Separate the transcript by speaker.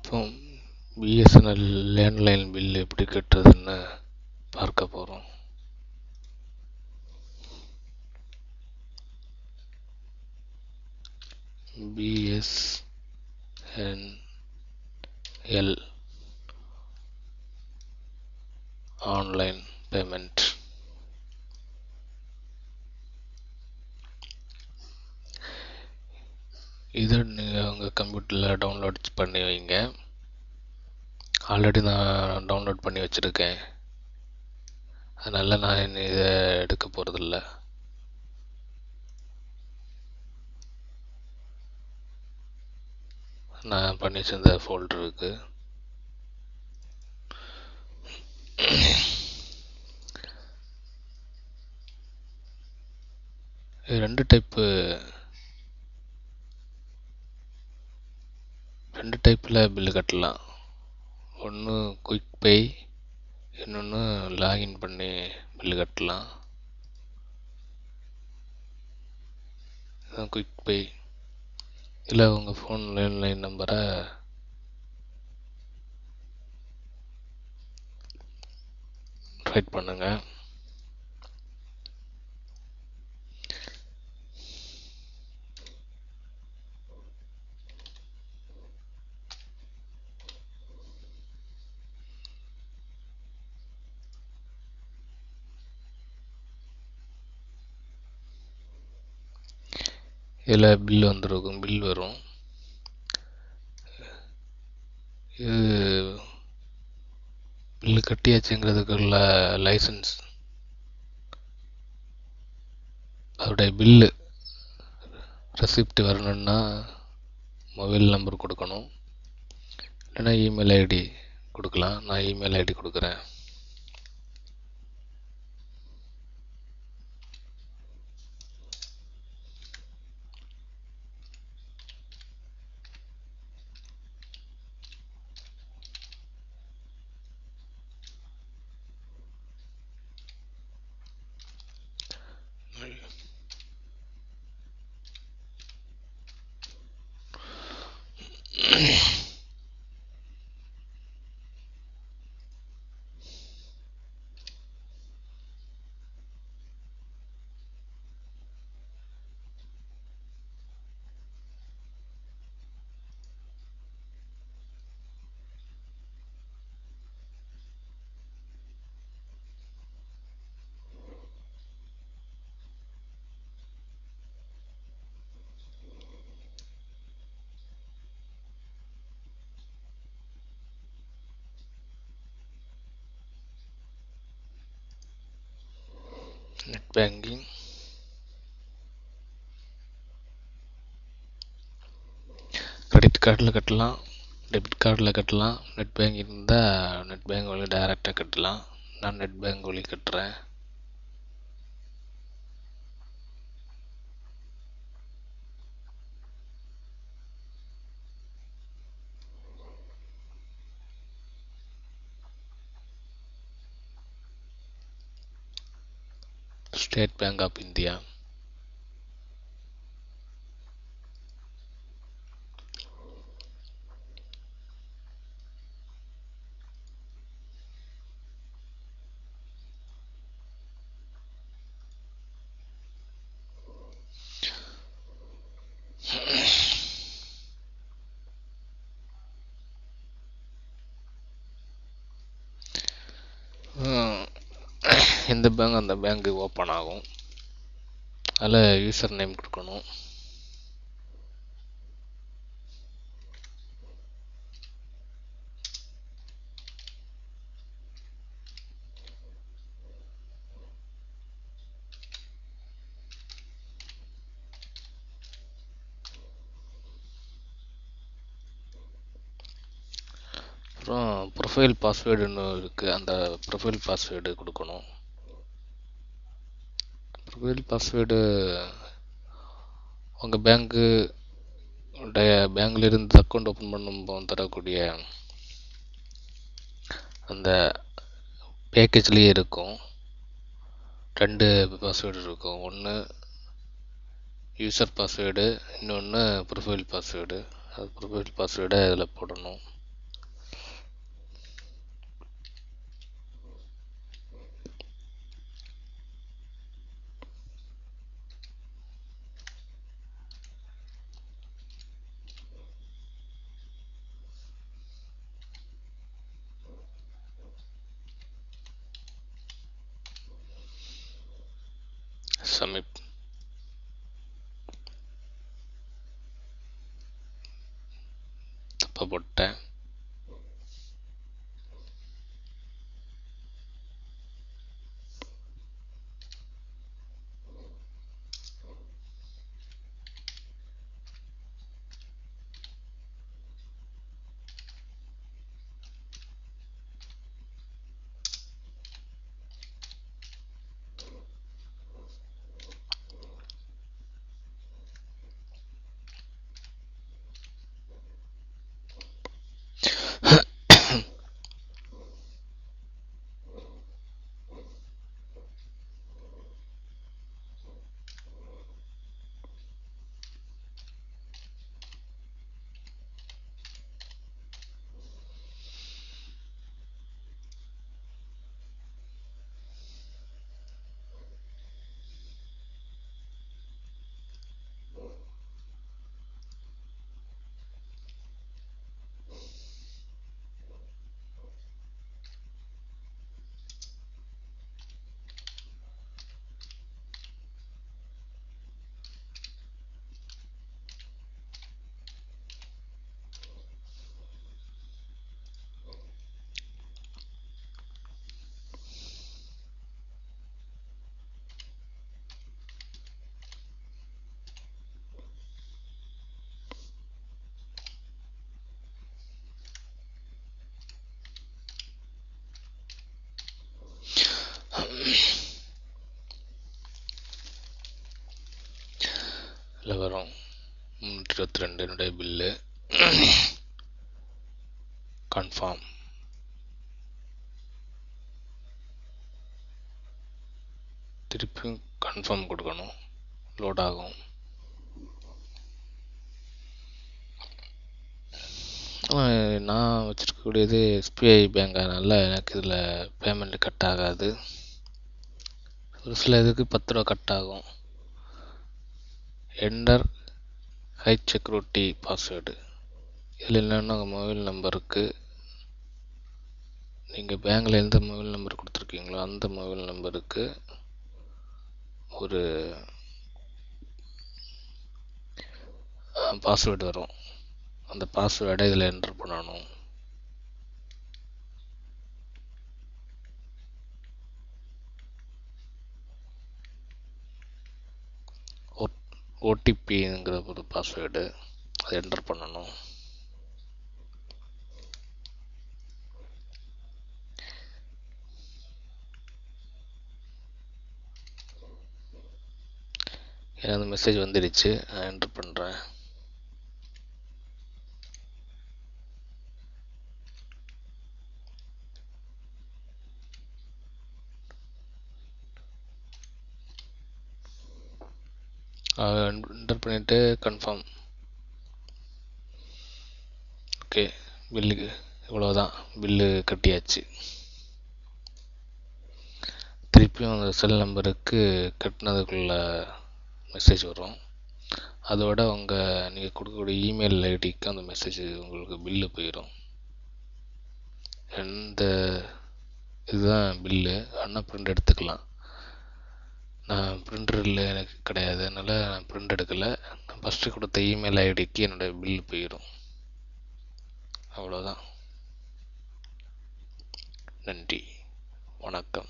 Speaker 1: இப்போ BSNL landline bill எப்படி கட்டுறதுன்னு பார்க்க போகிறோம் பிஎஸ்என்எல் ஆன்லைன் பேமெண்ட் இதை நீங்கள் உங்கள் கம்ப்யூட்டரில் டவுன்லோட் பண்ணி வைங்க. ஆல்ரெடி நான் டவுன்லோட் பண்ணி வச்சுருக்கேன். அதனால் நான் இதை எடுக்க போகிறதில்ல நான் பண்ணி வச்சிருந்த ஃபோல்டர் இருக்கு. ரெண்டு டைப்பு ரெண்டு டைப்பில் பில்லு கட்டலாம். ஒன்று குயிக் பே இன்னொன்று லாகின் பண்ணி பில்லு கட்டலாம். இதுதான் குயிக் பே இல்லை உங்கள் ஃபோன் லேண்ட்லைன் நம்பரை ரைட் பண்ணுங்கள் இதில் பில் வந்துருக்கும் பில் வரும். இது பில்லு கட்டியாச்சுங்கிறதுக்குள்ள லைசன்ஸ் அதோடைய பில்லு ரெசிப்ட் வரணுன்னா மொபைல் நம்பர் கொடுக்கணும். இல்லைன்னா இமெயில் ஐடி கொடுக்கலாம். நான் இமெயில் ஐடி கொடுக்குறேன். நெட் பேங்கிங் கிரெடிட் கார்டில் கட்டலாம். டெபிட் கார்டில் கட்டலாம். நெட் பேங்கிங் இருந்தால் நெட் பேங்க் வழி டேரெக்டாக கட்டலாம். நான் நெட் பேங்க் வழி கட்டுறேன். State Bank of India. எந்த பேங்க் அந்த பேங்க் ஓப்பன் ஆகும். அதில் யூசர் நேம் கொடுக்கணும். அப்புறம் ப்ரொஃபைல் பாஸ்வேர்டுன்னு இருக்குது அந்த ப்ரொஃபைல் பாஸ்வேர்டு கொடுக்கணும். ப்ரொஃபைல் பாஸ்வேர்டு உங்கள் பேங்க்கு உடைய பேங்க்லேருந்து அக்கௌண்ட் ஓப்பன் பண்ணும்போது தரக்கூடிய அந்த பேக்கேஜ்லேயே இருக்கும். ரெண்டு பாஸ்வேர்டு இருக்கும். ஒன்று யூசர் பாஸ்வேர்டு இன்னொன்று ப்ரொஃபைல் பாஸ்வேர்டு அது ப்ரொஃபைல் பாஸ்வேர்டை இதில் போடணும். சப்மிட் தப்பாக போட்டேன் முந்நூற்றி இருபத்தி ரெண்டினுடைய பில்லு. கன்ஃபார்ம் திருப்பியும் கன்ஃபார்ம் கொடுக்கணும். லோட் ஆகும். நான் வச்சுருக்கக்கூடியது எஸ்பிஐ பேங்க் அதனால் எனக்கு இதில் பேமெண்ட் கட் ஆகாது. ஒரு சில இதுக்கு பத்து ரூபா கட் ஆகும். என்டர் ஹை செக்யூரிட்டி பாஸ்வேர்டு இதில் என்னென்னா உங்கள் மொபைல் நம்பருக்கு நீங்கள் பேங்கில் எந்த மொபைல் நம்பர் கொடுத்துருக்கீங்களோ அந்த மொபைல் நம்பருக்கு ஒரு பாஸ்வேர்டு வரும். அந்த பாஸ்வேர்டை இதில் என்டர் பண்ணணும். ஓடிபிங்கிற ஒரு பாஸ்வேர்டு அதை என்டர் பண்ணணும். எனக்கு மெசேஜ் வந்துடுச்சு நான் என்டர் பண்ணுறேன் என்டர் பண்ணிவிட்டு கன்ஃபார்ம் ஓகே பில்லுக்கு இவ்வளோதான் பில்லு கட்டியாச்சு. திருப்பியும் அந்த செல் நம்பருக்கு கட்டினதுக்குள்ள மெசேஜ் வரும். அதோட உங்கள் நீங்கள் கொடுக்கக்கூடிய இமெயில் ஐடிக்கு அந்த மெசேஜ் உங்களுக்கு பில்லு போயிடும் எந்த இதுதான் பில்லு ஆனால் பிரிண்ட் எடுத்துக்கலாம். நான் பிரிண்டர் எனக்கு கிடையாது. அதனால் நான் பிரிண்ட் எடுக்கலை. நான் ஃபஸ்ட்டு கொடுத்த இமெயில் ஐடிக்கு என்னோடய பில்லு போயிடும். அவ்வளோதான் நன்றி. வணக்கம்.